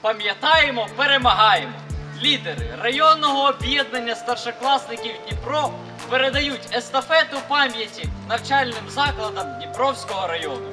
Пам'ятаємо, перемагаємо! Лідери районного об'єднання старшокласників Дніпро передають естафету пам'яті навчальним закладам Дніпровського району.